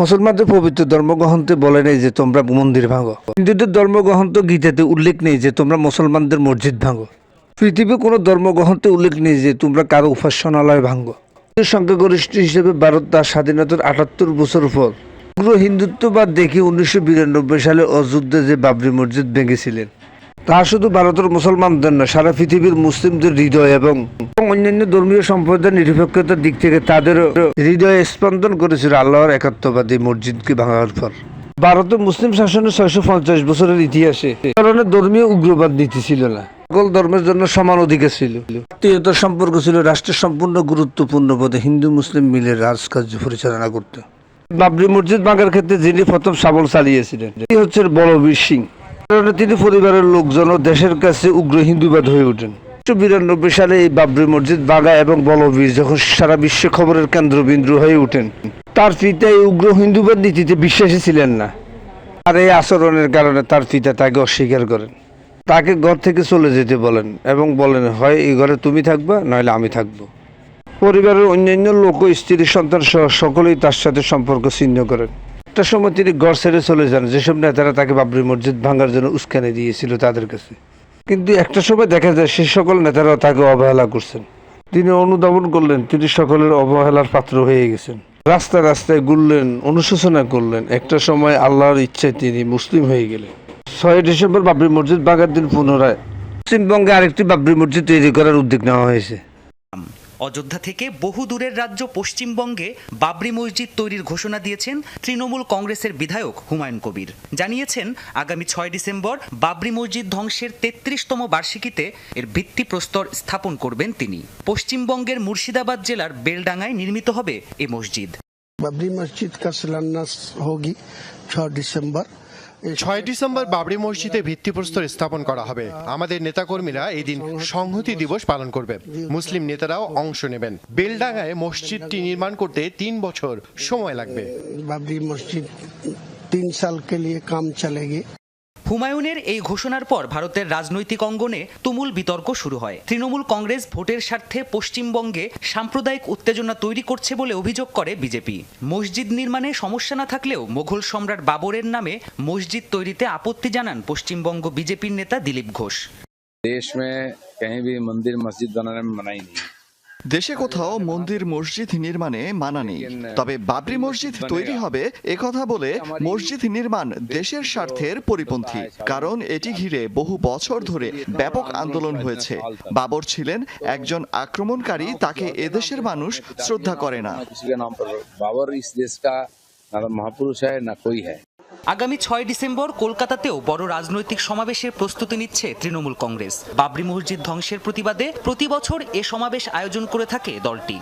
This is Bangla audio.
মুসলমানদের পবিত্র ধর্মগ্রন্থে বলে নেই যে তোমরা মন্দির ভাঙো। হিন্দুদের ধর্মগ্রন্থ গীতাতে উল্লেখ নেই যে তোমরা মুসলমানদের মসজিদ ভাঙো। পৃথিবীর কোনো ধর্মগ্রন্থে উল্লেখ নেই যে তোমরা কারও উপাসনালয় ভাঙো। সংখ্যাগরিষ্ঠ হিসেবে ভারত তার স্বাধীনতার আটাত্তর বছর পর পুরো হিন্দুত্ববাদ দেখে উনিশশো বিরানব্বই সালে অযোধ্যা যে বাবরি মসজিদ ভেঙেছিলেন, তা শুধু ভারতের মুসলমানদের নয়, সারা পৃথিবীর মুসলিমদের হৃদয় এবং অন্যান্য ধর্মীয় সম্প্রদায়ের নিরপেক্ষতার দিক থেকে তাদের হৃদয়ে স্পন্দন করেছিল আল্লাহর একাত্মবাদী মসজিদকে ভাঙার পর। ভারতের মুসলিম শাসনের ছয়শো পঞ্চাশ বছরের ইতিহাসে ধরনের ধর্মীয় উগ্রবাদ নীতি ছিল না। সকল ধর্মের জন্য সমান অধিকার ছিল। আত্মীয়তার সম্পর্ক ছিল, রাষ্ট্রের সম্পূর্ণ গুরুত্বপূর্ণ পদে হিন্দু, মুসলিম মিলে রাজকার্য পরিচালনা করতে। বাবরি মসজিদ ভাঙার ক্ষেত্রে যিনি প্রথম সাবল চালিয়েছিলেন, তিনি হচ্ছেন বলবীর সিং। কারণে তিনি পরিবারের লোকজন ও দেশের কাছে উগ্র হিন্দুবাদ হয়ে ওঠেন। উনিশশো বিরানব্বই সালে এই বাবরি মসজিদ বাগা এবং বলবীর যখন সারা বিশ্বে খবরের কেন্দ্রবিন্দু হয়ে ওঠেন, তার পিতা এই উগ্র হিন্দুবাদ নীতিতে বিশ্বাসী ছিলেন না। আর এই আচরণের কারণে তার পিতা তাকে অস্বীকার করেন। তাকে ঘর থেকে চলে যেতে বলেন এবং বলেন, হয়, এই ঘরে তুমি থাকবা, নইলে আমি থাকব। পরিবারের অন্যান্য লোক স্ত্রী সন্তান সহ সকলেই তার সাথে সম্পর্ক ছিন্ন করেন। একটা সময় তিনি ঘর ছেড়ে চলে যান। যেসব নেতারা তাকে বাবরি মসজিদ ভাঙার জন্য উস্কানি দিয়েছিল তাদের কাছে। কিন্তু একটা সময় দেখা যায় সে সকল নেতারা তাকে অবহেলা করছেন। তিনি অনুধাবন করলেন, তিনি সকলের অবহেলার পাত্র হয়ে গেছেন। রাস্তায় রাস্তায় ঘুরলেন, অনুশোচনা করলেন। একটা সময় আল্লাহর ইচ্ছায় তিনি মুসলিম হয়ে গেলেন। ছয় ডিসেম্বর বাবরি মসজিদ বাগার দিন পুনরায় পশ্চিমবঙ্গে আরেকটি বাবরি মসজিদ তৈরি করার উদ্যোগ নেওয়া হয়েছে। অযোধ্যা থেকে বহু দূরের রাজ্য পশ্চিমবঙ্গে বাবরি মসজিদ তৈরির ঘোষণা দিয়েছেন তৃণমূল কংগ্রেসের বিধায়ক হুমায়ুন কবির। জানিয়েছেন, আগামী ছয় ডিসেম্বর বাবরি মসজিদ ধ্বংসের তেত্রিশতম বার্ষিকীতে এর ভিত্তিপ্রস্তর স্থাপন করবেন তিনি। পশ্চিমবঙ্গের মুর্শিদাবাদ জেলার বেলডাঙ্গায় নির্মিত হবে এ মসজিদ। বাবরি মসজিদ কা শিলান্যাস হোগি ছয় ডিসেম্বর। ছয় ডিসেম্বর বাবরি মসজিদে ভিত্তিপ্রস্তর স্থাপন করা হবে। আমাদের নেতাকর্মীরা এই দিন সংহতি দিবস পালন করবে। মুসলিম নেতারাও অংশ নেবেন। বেলডাঙ্গায় মসজিদটি নির্মাণ করতে তিন বছর সময় লাগবে। বাবরি মসজিদ তিন সাল কে লিয়ে কাম চলেগে। হুমায়ুনের এই ঘোষণার পর ভারতের রাজনৈতিক অঙ্গনে তুমুল বিতর্ক শুরু হয় তৃণমূল কংগ্রেস ভোটের স্বার্থে পশ্চিমবঙ্গে সাম্প্রদায়িক উত্তেজনা তৈরি করছে বলে অভিযোগ করে বিজেপি মসজিদ নির্মাণে সমস্যা না থাকলেও মোঘল সম্রাট বাবরের নামে মসজিদ তৈরিতে আপত্তি জানান পশ্চিমবঙ্গ বিজেপির নেতা দিলীপ ঘোষ देश में कहीं भी मंदिर मस्जिद बनाने में मनाही नहीं है দেশে কোথাও মন্দির মসজিদ নির্মাণে মানা নেই। তবে বাবরি মসজিদ তৈরি হবে একথা বলে মসজিদ নির্মাণ দেশের স্বার্থের পরিপন্থী, কারণ এটি ঘিরে বহু বছর ধরে ব্যাপক আন্দোলন হয়েছে। বাবর ছিলেন একজন আক্রমণকারী, তাকে এদেশের মানুষ শ্রদ্ধা করে না। বাবর ইস দেশ কা মহাপুরুষ হ্যাঁ না কই হ্যাঁ আগামী ছয় ডিসেম্বর কলকাতাতেও বড় রাজনৈতিক সমাবেশের প্রস্তুতি নিচ্ছে তৃণমূল কংগ্রেস। বাবরি মসজিদ ধ্বংসের প্রতিবাদে প্রতি বছর এ সমাবেশ আয়োজন করে থাকে দলটি।